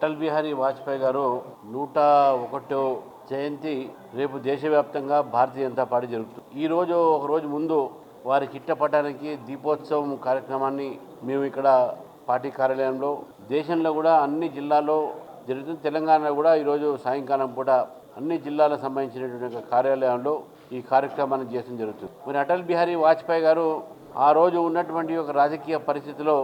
అటల్ బిహారీ వాజ్పేయి గారు నూట ఒకటో జయంతి రేపు దేశవ్యాప్తంగా భారతీయ జనతా పార్టీ జరుగుతుంది ఈ రోజు ఒక రోజు ముందు వారి చిట్టపట్టడానికి దీపోత్సవం కార్యక్రమాన్ని మేము ఇక్కడ పార్టీ కార్యాలయంలో దేశంలో కూడా అన్ని జిల్లాల్లో జరుగుతుంది. తెలంగాణలో కూడా ఈరోజు సాయంకాలం పూట అన్ని జిల్లాలకు సంబంధించినటువంటి కార్యాలయంలో ఈ కార్యక్రమాన్ని చేయడం జరుగుతుంది. మరి అటల్ బిహారీ వాజ్పేయి గారు ఆ రోజు ఉన్నటువంటి ఒక రాజకీయ పరిస్థితిలో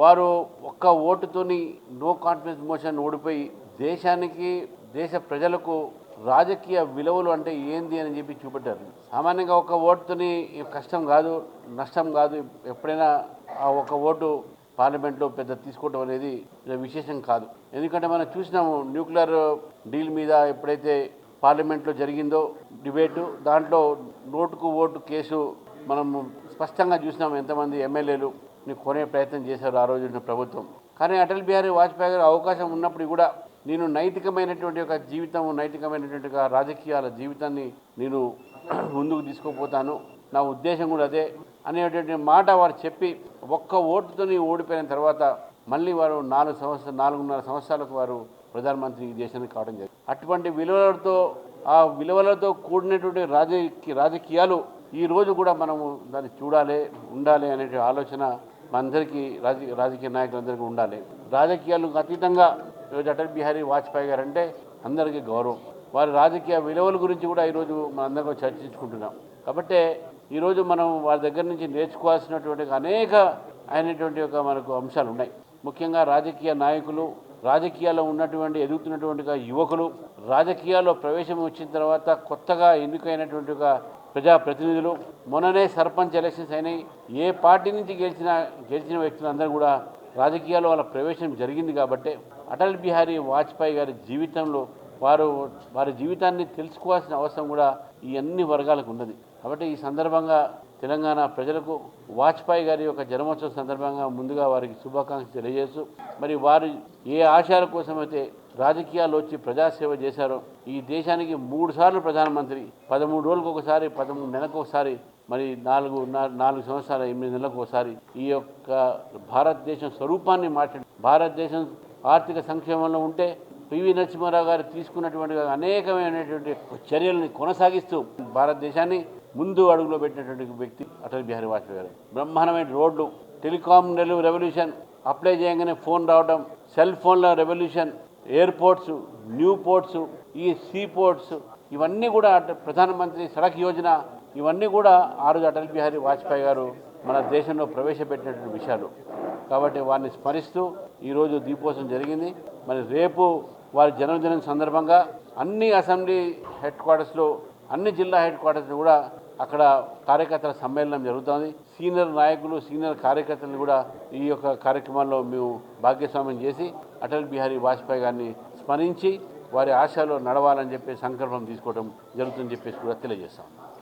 వారు ఒక్క ఓటుతోని నో కాన్ఫిడెన్స్ మోషన్ ఓడిపోయి దేశానికి దేశ ప్రజలకు రాజకీయ విలువలు అంటే ఏంది అని చెప్పి చూపెట్టారు. సామాన్యంగా ఒక ఓటుతోని కష్టం కాదు నష్టం కాదు. ఎప్పుడైనా ఆ ఒక ఓటు పార్లమెంట్లో పెద్ద తీసుకోవడం అనేది విశేషం కాదు. ఎందుకంటే మనం చూసినాము న్యూక్లియర్ డీల్ మీద ఎప్పుడైతే పార్లమెంట్లో జరిగిందో డిబేటు దాంట్లో నోటుకు ఓటు కేసు మనం స్పష్టంగా చూసినాం ఎంతమంది ఎమ్మెల్యేలు కొనే ప్రయత్నం చేశారు ఆ రోజున ప్రభుత్వం. కానీ అటల్ బిహారీ వాజ్పేయి గారు అవకాశం ఉన్నప్పుడు కూడా నేను నైతికమైనటువంటి ఒక జీవితం నైతికమైనటువంటి ఒక రాజకీయాల జీవితాన్ని నేను ముందుకు తీసుకుపోతాను. నా ఉద్దేశం కూడా అదే అనేటువంటి మాట వారు చెప్పి ఒక్క ఓటుతోని ఓడిపోయిన తర్వాత మళ్ళీ వారు నాలుగు సంవత్సరాలు నాలుగున్నర సంవత్సరాలకు వారు ప్రధానమంత్రి ఈ దేశానికి కావడం జరిగింది. అటువంటి విలువలతో ఆ విలువలతో కూడినటువంటి రాజకీయ రాజకీయాలు ఈ రోజు కూడా మనము దాన్ని చూడాలి ఉండాలి అనే ఆలోచన మనందరికీ రాజకీయ రాజకీయ నాయకులందరికీ ఉండాలి. రాజకీయాలకు అతీతంగా ఈరోజు అటల్ బిహారీ వాజ్పేయి గారు అంటే అందరికీ గౌరవం. వారి రాజకీయ విలువల గురించి కూడా ఈరోజు మనందరం చర్చించుకుంటున్నాం. కాబట్టి ఈరోజు మనం వారి దగ్గర నుంచి నేర్చుకోవాల్సినటువంటి అనేక అయినటువంటి ఒక మనకు అంశాలు ఉన్నాయి. ముఖ్యంగా రాజకీయ నాయకులు రాజకీయాల్లో ఉన్నటువంటి ఎదుగుతున్నటువంటి యువకులు రాజకీయాల్లో ప్రవేశం వచ్చిన తర్వాత కొత్తగా ఎన్నికైనటువంటి ప్రజాప్రతినిధులు మొన్ననే సర్పంచ్ ఎలక్షన్స్ అయినాయి. ఏ పార్టీ నుంచి గెలిచిన గెలిచిన వ్యక్తులందరూ కూడా రాజకీయాల్లో వాళ్ళ ప్రవేశం జరిగింది కాబట్టి. అటల్ బిహారీ వాజ్పేయి గారి జీవితంలో వారు వారి జీవితాన్ని తెలుసుకోవాల్సిన అవసరం కూడా ఈ అన్ని వర్గాలకు ఉన్నది. కాబట్టి ఈ సందర్భంగా తెలంగాణ ప్రజలకు వాజ్పేయి గారి యొక్క జన్మోత్సవం సందర్భంగా ముందుగా వారికి శుభాకాంక్షలు తెలియజేస్తూ మరి వారు ఏ ఆశయాల కోసమైతే రాజకీయాల్లో వచ్చి ప్రజాసేవ చేశారో ఈ దేశానికి మూడు సార్లు ప్రధానమంత్రి పదమూడు రోజులకు ఒకసారి పదమూడు నెలలకు ఒకసారి మరి నాలుగు నాలుగు సంవత్సరాల ఎనిమిది నెలలకు ఒకసారి ఈ యొక్క భారతదేశం స్వరూపాన్ని మార్చండి భారతదేశం ఆర్థిక సంక్షేమంలో ఉంటే పివి నరసింహారావు గారు తీసుకున్నటువంటి అనేకమైనటువంటి చర్యలను కొనసాగిస్తూ భారతదేశాన్ని ముందు అడుగులో పెట్టినటువంటి వ్యక్తి అటల్ బిహారీ వాజ్పేయి గారు. బ్రహ్మాండమైన రోడ్లు టెలికాం రెవల్యూషన్ అప్లై చేయగానే ఫోన్ రావడం సెల్ ఫోన్ల రెవల్యూషన్ ఎయిర్పోర్ట్స్ న్యూ పోర్ట్స్ ఈ సీ పోర్ట్స్ ఇవన్నీ కూడా అట- ప్రధానమంత్రి సడక్ యోజన ఇవన్నీ కూడా ఆ రోజు అటల్ బిహారీ వాజ్పేయి గారు మన దేశంలో ప్రవేశపెట్టినటువంటి విషయాలు. కాబట్టి వారిని స్మరిస్తూ ఈరోజు దీపోత్సవం జరిగింది. మరి రేపు వారి జన్మదినం సందర్భంగా అన్ని అసెంబ్లీ హెడ్ క్వార్టర్స్లో అన్ని జిల్లా హెడ్ క్వార్టర్స్ కూడా అక్కడ కార్యకర్తల సమ్మేళనం జరుగుతుంది. సీనియర్ నాయకులు సీనియర్ కార్యకర్తలను కూడా ఈ యొక్క కార్యక్రమాల్లో మేము భాగ్యస్వామ్యం చేసి అటల్ బిహారీ వాజ్పేయి గారిని స్మరించి వారి ఆశలో నడవాలని చెప్పి సంకల్పం తీసుకోవడం జరుగుతుందని చెప్పేసి కూడా తెలియజేస్తాం